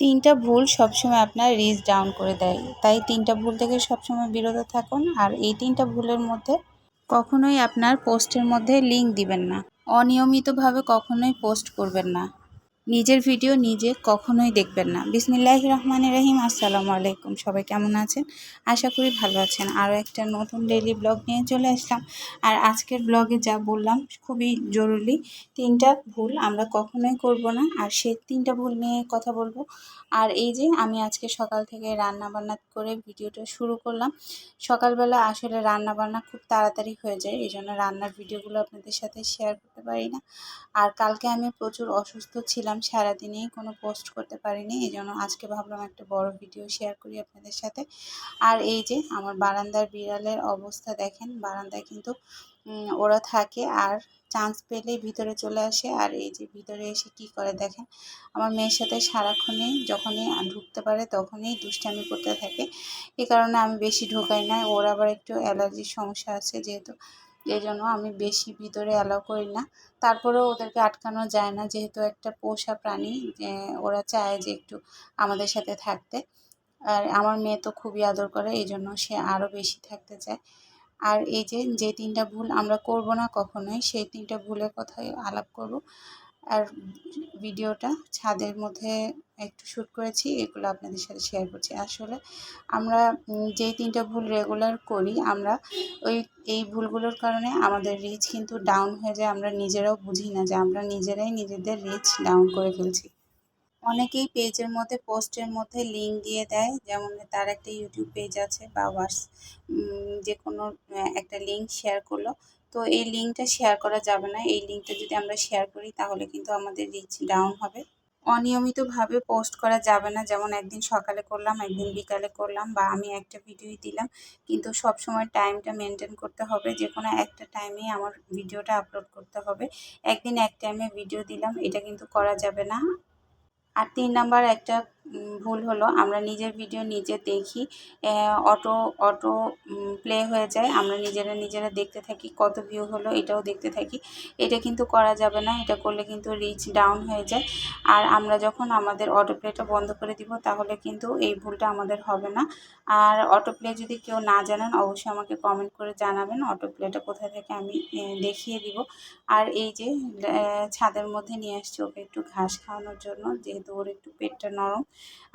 তিনটা ভুল সবসময় আপনার রিচ ডাউন করে দেয়। তাই তিনটা ভুল থেকে সবসময় বিরত থাকুন। আর এই তিনটা ভুলের মধ্যে কখনোই আপনার পোস্টের মধ্যে লিঙ্ক দিবেন না। অনিয়মিতভাবে কখনোই পোস্ট করবেন না। নিজের ভিডিও নিজে কখনোই দেখবেন না। বিসমিল্লাহ রহমান রহিম, আসসালামু আলাইকুম। সবাই কেমন আছেন? আশা করি ভালো আছেন। আরও একটা নতুন ডেইলি ব্লগ নিয়ে চলে আসলাম। আর আজকের ব্লগে যা বললাম, খুবই জরুরি। তিনটা ভুল আমরা কখনোই করব না, আর সেই তিনটা ভুল নিয়ে কথা বলব। আর এই যে আমি আজকে সকাল থেকে রান্না বান্না করে ভিডিওটা শুরু করলাম। সকালবেলা আসলে রান্না বান্না খুব তাড়াতাড়ি হয়ে যায়, এই জন্য রান্নার ভিডিওগুলো আপনাদের সাথে শেয়ার করতে পারি না। আর কালকে আমি প্রচুর অসুস্থ ছিলাম সারাদিনেই কোনো পোস্ট করতে পারিনি এই জন্য আজকে ভাবলাম একটা বড় ভিডিও শেয়ার করি আপনাদের সাথে। আর এই যে আমার বারান্দার বিড়ালের অবস্থা দেখেন, বারান্দায় কিন্তু ওরা থাকে আর চান্স পেলেই ভিতরে চলে আসে। আর এই যে ভিতরে এসে কি করে দেখেন, আমার মেয়ের সাথে সারাক্ষণই যখনই ঢুকতে পারে তখনই দুষ্টামি করতে থাকে। এই কারণে আমি বেশি ঢোকাই না ওর আবার একটু অ্যালার্জির সমস্যা আছে যেহেতু। এই জন্য আমি বেশি ভিতরে অ্যালাউ করি না। তারপরেও ওদেরকে আটকানো যায় না, যেহেতু একটা পোষা প্রাণী ওরা চায় যে একটু আমাদের সাথে থাকতে। আর আমার মেয়ে তো খুবই আদর করে, এই জন্য সে আরও বেশি থাকতে চায়। আর এই যে যে তিনটা ভুল আমরা করব না কখনোই, সেই তিনটা ভুলের কথাই আলাপ করব। আর ভিডিওটা ছাদের মধ্যে একটু শ্যুট করেছি, এগুলো আপনাদের সাথে শেয়ার করছি। আসলে আমরা যেই তিনটা ভুল রেগুলার করি, আমরা ওই, এই ভুলগুলোর কারণে আমাদের রিচ কিন্তু ডাউন হয়ে যায়। আমরা নিজেরাও বুঝি না যে আমরা নিজেরাই নিজেদের রিচ ডাউন করে ফেলছি। অনেকেই পেজের মধ্যে, পোস্টের মধ্যে লিঙ্ক দিয়ে দেয়। যেমন তার একটা ইউটিউব পেজ আছে বা হোয়াটস যে কোনো একটা লিঙ্ক শেয়ার করল। তো এই লিঙ্কটা শেয়ার করা যাবে না। এই লিঙ্কটা যদি আমরা শেয়ার করি, তাহলে কিন্তু আমাদের রিচ ডাউন হবে। অনিয়মিতভাবে পোস্ট করা যাবে না। যেমন একদিন সকালে করলাম, একদিন বিকালে করলাম, বা আমি একটা ভিডিওই দিলাম। কিন্তু সব সময় টাইমটা মেনটেন করতে হবে। যে কোনো একটা টাইমেই আমার ভিডিওটা আপলোড করতে হবে। একদিন এক টাইমে ভিডিও দিলাম, এটা কিন্তু করা যাবে না। আর তিন নাম্বার, একটা ভুল হলো। আমরা নিজের ভিডিও নিজে দেখি অটো অটো প্লে হয়ে যায়। আমরা নিজেরা নিজেরা দেখতে থাকি, কত ভিউ হলো এটাও দেখতে থাকি। এটা কিন্তু করা যাবে না, এটা করলে কিন্তু রিচ ডাউন হয়ে যায়। আর আমরা যখন আমাদের অটো প্লেটা বন্ধ করে দিব, তাহলে কিন্তু এই ভুলটা আমাদের হবে না। আর অটো প্লে যদি কেউ না জানান, অবশ্যই আমাকে কমেন্ট করে জানাবেন অটো প্লেটা কোথা থেকে আমি দেখিয়ে দিব। আর এই যে ছাদের মধ্যে নিয়ে আসছি, ওকে একটু ঘাস খাওয়ানোর জন্য, যেহেতু ওর একটু পেটটা নরম।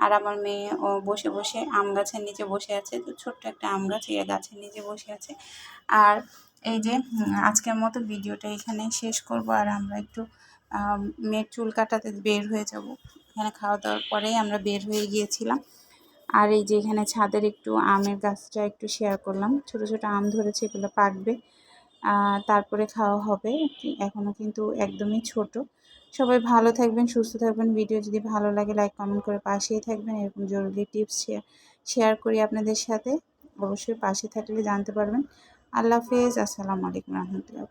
আর আমার মেয়ে ও বসে বসে আম গাছের নিচে বসে আছে। তো ছোট্ট একটা আম গাছ এই গাছের নিচে বসে আছে। আর এই যে আজকের মতো ভিডিওটা এখানে শেষ করব। আর আমরা একটু মেয়ের চুল কাটাতে বের হয়ে যাব। এখানে খাওয়া দাওয়ার পরেই আমরা বের হয়ে গিয়েছিলাম। আর এই যে এখানে ছাদের একটু আমের গাছটা একটু শেয়ার করলাম। ছোট ছোট আম ধরেছে, এগুলো পাকবে। তারপরে খাওয়া হবে। এখনও কিন্তু একদমই ছোট। সবাই ভালো থাকবেন, সুস্থ থাকবেন। ভিডিও যদি ভালো লাগে লাইক কমেন্ট করে পাশেই থাকবেন। এরকম জরুরি টিপস শেয়ার করি আপনাদের সাথে। অবশ্যই পাশে থাকলে জানতে পারবেন। আল্লাহ হাফেজ। আসসালামু আলাইকুম রহমতুল্লাহ